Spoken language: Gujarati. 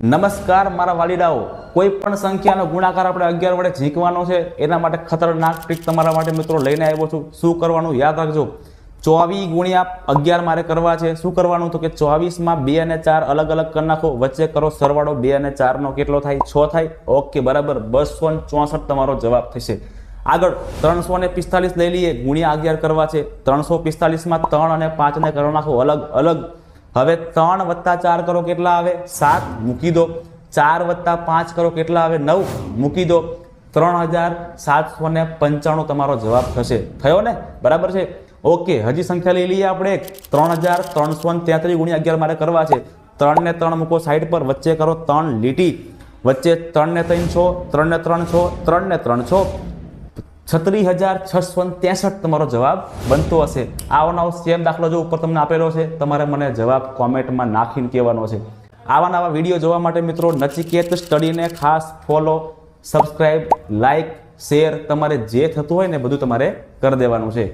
નમસ્કાર, મારા વાલીડાઓ કોઈ પણ સંખ્યાનો ગુણાકાર આપણે અગિયાર વડે ઝીંકવાનો છે, એના માટે ખતરનાક ટ્રીક તમારા માટે મિત્રો લઈને આવ્યો છું. શું કરવાનું યાદ રાખજો. ચોવીસ ગુણ્યા અગિયાર મારે કરવા છે. શું કરવાનું? તો કે ચોવીસમાં બે અને ચાર અલગ અલગ કરી નાખો. વચ્ચે કરો સરવાળો બે અને ચારનો કેટલો થાય? છ થાય? ઓકે, બરાબર. બસો ચોસઠ તમારો જવાબ થશે. આગળ, ત્રણસો ને પિસ્તાલીસ લઈ લઈએ. ગુણ્યા અગિયાર કરવા છે. ત્રણસો પિસ્તાલીસમાં ત્રણ અને પાંચને કરો નાખો. અલગ અલગ. હવે ત્રણ વત્તા ચાર કરો કેટલા આવે? સાત, મૂકી દો. ચાર વત્તા પાંચ કરો કેટલા આવે? નવ, મૂકી દો. ત્રણ હજાર સાતસો ને પંચાણું તમારો જવાબ થશે. થયો ને? બરાબર છે? ઓકે, હજી સંખ્યા લઈ લઈએ આપણે. ત્રણ હજાર ત્રણસો ને તેત્રીસ ગુણ્યા અગિયાર મારે કરવા છે. ત્રણ ને ત્રણ મૂકો સાઈડ પર. વચ્ચે કરો ત્રણ લીટી. વચ્ચે ત્રણ ને ત્રણ છો, ત્રણ ને ત્રણ છો, ત્રણ ને ત્રણ છો. છત્રીસ હજાર છસો ત્રેસઠ તમારો જવાબ બનતો હશે. આવાનો સેમ દાખલો જો ઉપર તમને આપેલો છે, તમારે મને જવાબ કોમેન્ટમાં નાખીને કહેવાનો છે. આવા નવા વીડિયો જોવા માટે મિત્રો નચિકેત સ્ટડીને ખાસ ફોલો સબસ્ક્રાઈબ લાઇક, શેર તમારે જે થતું હોય ને બધું તમારે કરી દેવાનું છે.